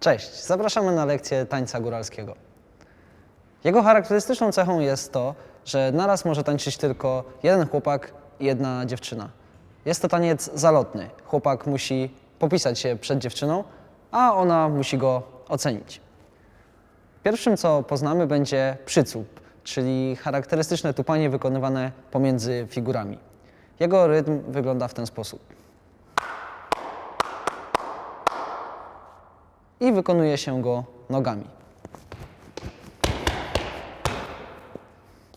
Cześć, zapraszamy na lekcję tańca góralskiego. Jego charakterystyczną cechą jest to, że naraz może tańczyć tylko jeden chłopak i jedna dziewczyna. Jest to taniec zalotny. Chłopak musi popisać się przed dziewczyną, a ona musi go ocenić. Pierwszym, co poznamy, będzie przycup, czyli charakterystyczne tupanie wykonywane pomiędzy figurami. Jego rytm wygląda w ten sposób. I wykonuje się go nogami.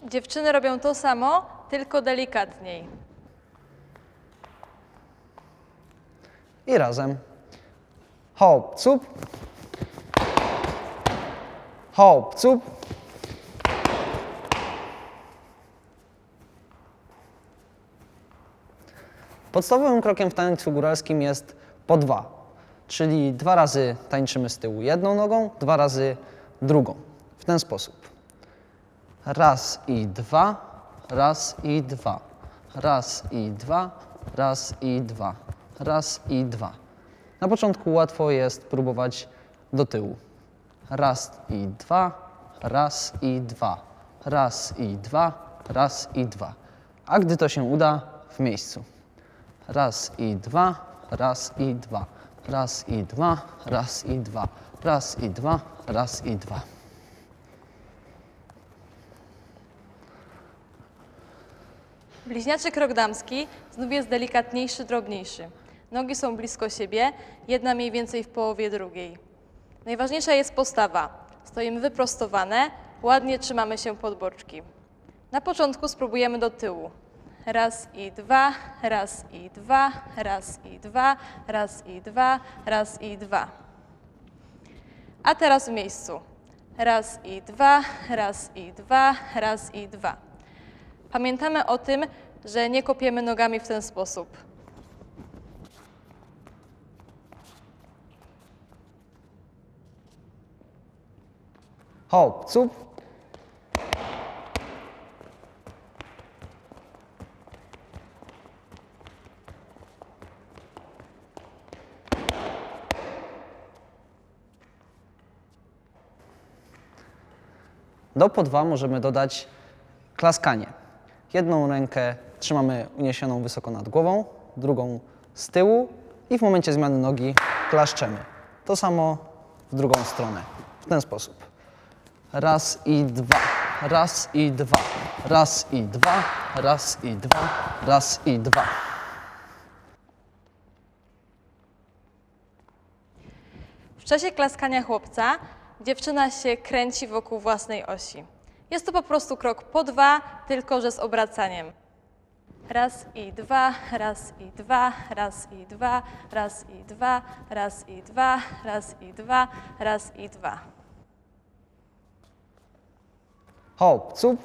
Dziewczyny robią to samo, tylko delikatniej. I razem. Hop, cup. Hop, cup. Podstawowym krokiem w tańcu góralskim jest po dwa, czyli dwa razy tańczymy z tyłu jedną nogą, dwa razy drugą. W ten sposób. Raz i dwa, raz i dwa, raz i dwa, raz i dwa, raz i dwa. Na początku łatwo jest próbować do tyłu. Raz i dwa, raz i dwa, raz i dwa, raz i dwa. A gdy to się uda, w miejscu. Raz i dwa, raz i dwa, raz i dwa, raz i dwa, raz i dwa, raz i dwa. Bliźniaczy krok damski znów jest delikatniejszy, drobniejszy. Nogi są blisko siebie, jedna mniej więcej w połowie drugiej. Najważniejsza jest postawa. Stoimy wyprostowane, ładnie trzymamy się pod boczki. Na początku spróbujemy do tyłu. Raz i dwa, raz i dwa, raz i dwa, raz i dwa, raz i dwa. A teraz w miejscu. Raz i dwa, raz i dwa, raz i dwa. Pamiętamy o tym, że nie kopiemy nogami w ten sposób. Hop, cup. Do po dwa możemy dodać klaskanie. Jedną rękę trzymamy uniesioną wysoko nad głową, drugą z tyłu i w momencie zmiany nogi klaszczemy. To samo w drugą stronę. W ten sposób. Raz i dwa, raz i dwa, raz i dwa, raz i dwa, raz i dwa. W czasie klaskania chłopca dziewczyna się kręci wokół własnej osi. Jest to po prostu krok po dwa, tylko że z obracaniem. Raz i dwa, raz i dwa, raz i dwa, raz i dwa, raz i dwa, raz i dwa, raz i dwa. Hop, cup.